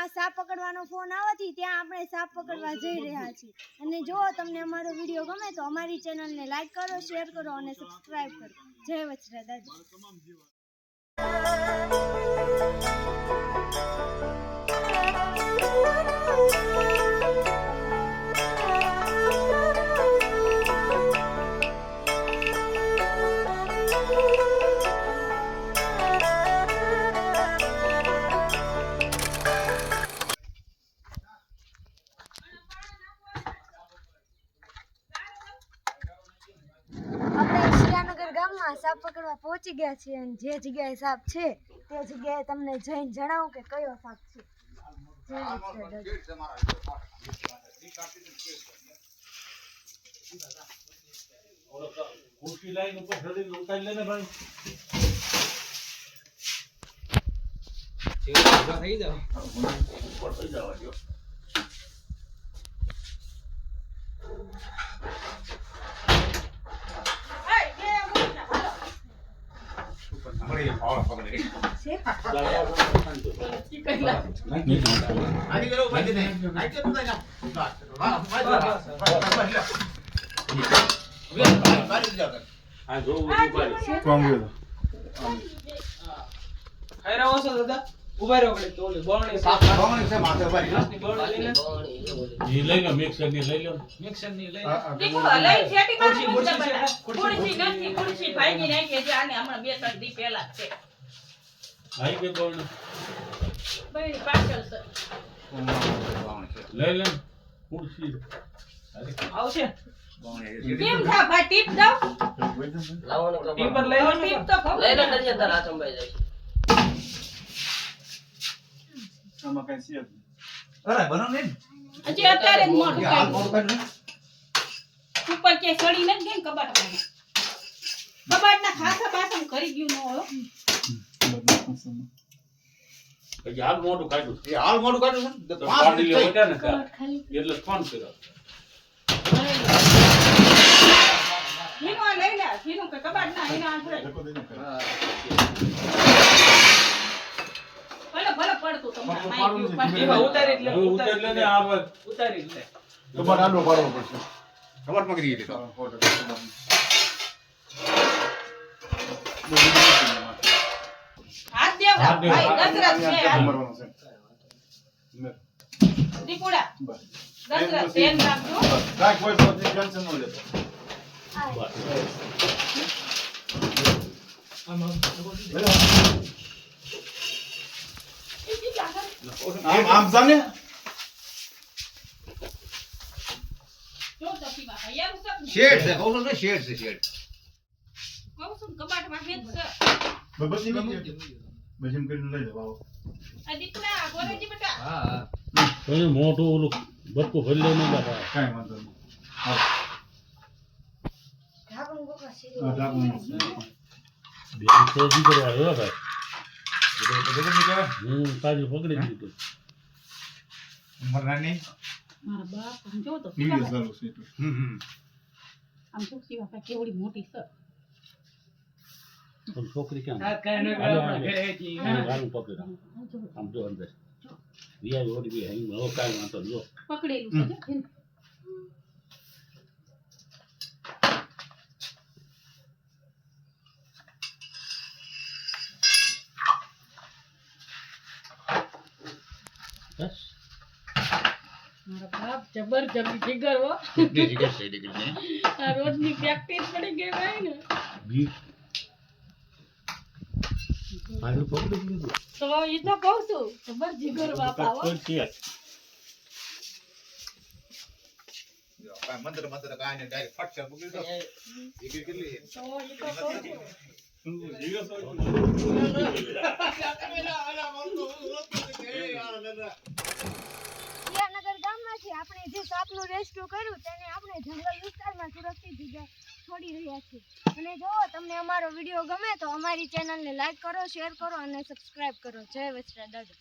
ગામમાં સાપ પકડવાનો ફોન આવતી ત્યાં આપણે સાપ પકડવા જઈ રહ્યા છીએ. અને જો તમને અમારો વીડિયો ગમે તો અમારી ચેનલને લાઈક કરો, શેર કરો અને સબસ્ક્રાઈબ કરો. જય વચરા દાદા સાપ પકડવા પહોંચી ગયા છીએ અને જે જગ્યાએ સાપ છે તે જગ્યાએ તમને જઈને જણાવું કે કયો સાપ છે. લાઈન ઉપર ઉતારી ભાઈ. ઉપર થઈ જવા જો ખૈરા ઓછો દાદા? ઊભા રહ્યો તો ઓલી બોરણી ગ્લાસની બોરણી લઈને ઈ લઈ લો મિક્સરની લઈ લો. મિક્સરની લઈને દીકરો લઈ ફેટી ખુરશી, ખુરશી મુદ્દા ખુરશી, ખુરશી નથી, ખુરશી છે. આને હમણાં બે ત્રણ દી પહેલા છે. આઈ કે બોલ બહેરી પાછળ છે. લઈ લે ખુરશી. આવશે. કેમ થા ભાઈ ટીપ દઉં? ટીપર લઈ લો તો ટીપ તો. લઈ લો ને. નજર તારા હાથમાં જાય. હજી અત્યારે જ મોઢું કાઢ્યું. ઉપર કે સડી નથી ગઈ ને કબાટમાં. કબાટના ખાસા બાસણ કરી ગયું ન હોય. પછી હાલ મોટું કાઢ્યું હાલ મોડું કાઢ્યું છે ને ને. કબાટ. એટલે ફોન કર્યો હીનો આ લઈ લે. હીનો કે કબાટના હીનો આ ભરે. ભલે ભલે પડતું તમારે માહિતી ઉપર. એમાં ઉતારી જ લે હવે ઉતારી લે ને આ વાત. ઉતારી જ લે તમારે આડો પાડવો પડશે. કબાટમાં કરી દીધો હાથ આમ આમ જાને? જો ને. શેડ છે કહું છું ને શેડ છે શેડ કહું છું કબાટમાં હેત છે બસ. બસ એમ કરીને લઈ જાવ આ દીકરા ગોરેજી બેટા તને મોટું ઓલું બટકું ભરી લે ને બાપા. કાંઈ વાંધો નહીં. હા ઢાંકણું પકડો, સીધું. હા, બે તો દીકરો આવ્યો ભાઈ બધું તો બધું નીકળે. હું? તાજી પકડી દીધું મરનાની મારા બાપ આમ જો તો વિડિયો ચાલુ છે. હમ હમ. આમ જો શિવા ભાઈ કેવડી મોટી છે. પણ છોકરી. આનું ગાનું પકડ આમ. જો અંદર. રિયા ઓડી બી હઈ હવે કાંઈ વાંધો. જો. પકડેલું છે મારા બાપ જબર જબર જીગર હો. કે છે દીકરી આ રોજની પ્રેક્ટિસ પડી ગઈ ભાઈ ને. બી આગળ પકડી લીધું તો એ તો કહું છું જબર જીગર બાપા હો. કોઈ મંત્ર મંત્ર કાંઈ ડાયરેક્ટ ફટ છે. દો દીકરી કેટલી તો એ તો કહું છું શિયાનગર ગામમાંથી આપણે જે રેસ્ક્યુ કર્યું, તેને આપણે જંગલ વિસ્તારમાં સુરક્ષિત જગ્યાએ છોડી રહ્યા છીએ. અને જો તમને અમારો વીડિયો ગમે તો અમારી ચેનલને લાઈક કરો શેર કરો અને સબસ્ક્રાઇબ કરો. જય વસ્ત્રા દાદા